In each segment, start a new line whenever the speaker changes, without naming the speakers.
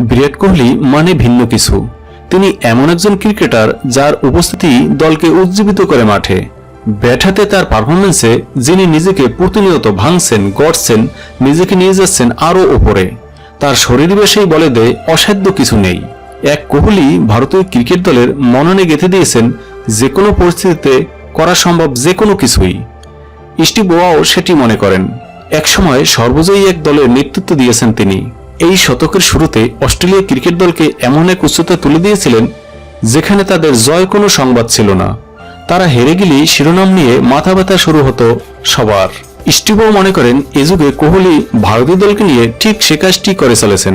বিরাট কোহলি মানে ভিন্ন কিছু। তিনি এমন একজন ক্রিকেটার যার উপস্থিতি দলকে উজ্জীবিত করে মাঠে। ব্যাট হাতে তার পারফরমেন্সে যিনি নিজেকে প্রতিনিয়ত ভাঙছেন, গড়ছেন, নিজেকে নিয়ে যাচ্ছেন আরও ওপরে। তার শরীর বেশেই বলে দেয়, অসাধ্য কিছু নেই। এক কোহলি ভারতীয় ক্রিকেট দলের মননে গেঁথে দিয়েছেন যে কোনো পরিস্থিতিতে করা সম্ভব যে কোনো কিছুই। ইষ্টি বোয়াও সেটি মনে করেন। একসময় সর্বজয়ী এক দলের নেতৃত্ব দিয়েছেন তিনি। এই শতকের শুরুতে অস্ট্রেলিয়া ক্রিকেট দলকে এমন এক উচ্চতা তুলে দিয়েছিলেন, যেখানে তাদের জয় কোনো সংবাদ ছিল না। তারা হেরে গেলেই শিরোনাম নিয়ে মাথা ব্যথা শুরু হতো সবার। স্টিভও মনে করেন, এ যুগে কোহলি ভারতীয় দলকে নিয়ে ঠিক সে কাজটি করে চলেছেন।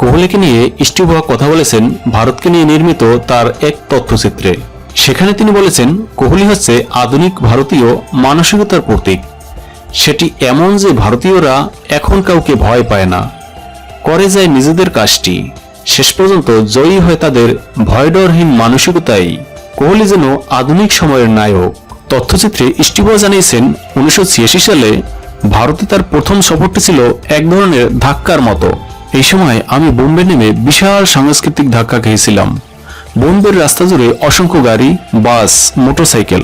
কোহলিকে নিয়ে স্টিভোয়া কথা বলেছেন, ভারতকে নিয়ে নির্মিত তার এক তথ্যচিত্রে। সেখানে তিনি বলেছেন, কোহলি হচ্ছে আধুনিক ভারতীয় মানসিকতার প্রতীক। সেটি এমন যে ভারতীয়রা এখন কাউকে ভয় পায় না। করে যায় নিজেদের কাজটি। শেষ পর্যন্ত জয়ী হয় তাদের ভয়ডরহীন মানসিকতাই কোহলি যেন আধুনিক সময়ের নায়ক। তথ্যচিত্রে স্টিভও জানিয়েছেন, উনিশশো ছিয়াশি সালে ভারতে তার প্রথম সফরটি ছিল এক ধরনের ধাক্কার মতো। এই সময় আমি বোম্বে নেমে বিশাল সাংস্কৃতিক ধাক্কা খেয়েছিলাম। বোম্বের রাস্তা জুড়ে অসংখ্য গাড়ি, বাস, মোটরসাইকেল,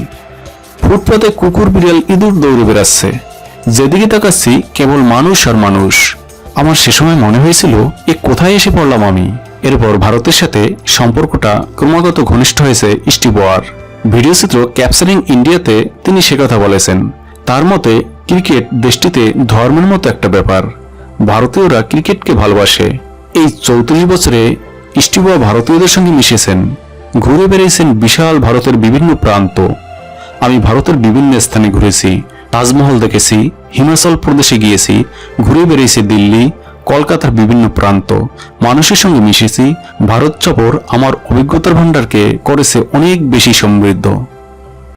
ফুটপাতে কুকুর, বিড়াল, ইঁদুর দৌড়ে বেড়াচ্ছে। যেদিকে তাকাচ্ছি, কেবল মানুষ আর মানুষ। আমার সে সময় মনে হয়েছিল, এ কোথায় এসে পড়লাম আমি? এরপর ভারতের সাথে সম্পর্কটা ক্রমাগত ঘনিষ্ঠ হয়েছে স্টিবোয়ার ভিডিও চিত্র ক্যাপচারিং ইন্ডিয়াতে তিনি সে কথা বলেছেন, তার মতে, ক্রিকেট দেশটিতে ধর্মের মতো একটা ব্যাপার। ভারতীয়রা ক্রিকেটকে ভালোবাসে। এই চৌত্রিশ বছরে স্টিবোয়া ভারতীয়দের সঙ্গে মিশেছেন। ঘুরে বেড়িয়েছেন বিশাল ভারতের বিভিন্ন প্রান্ত। আমি ভারতের বিভিন্ন স্থানে ঘুরেছি। তাজমহল দেখেছি, হিমাচল প্রদেশে গিয়েছি, ঘুরে বেড়িয়েছি দিল্লি, কলকাতার বিভিন্ন প্রান্ত। মানুষের সঙ্গে মিশেছি, ভারত সফর আমার অভিজ্ঞতার ভাণ্ডারকে করেছে অনেক বেশি সমৃদ্ধ।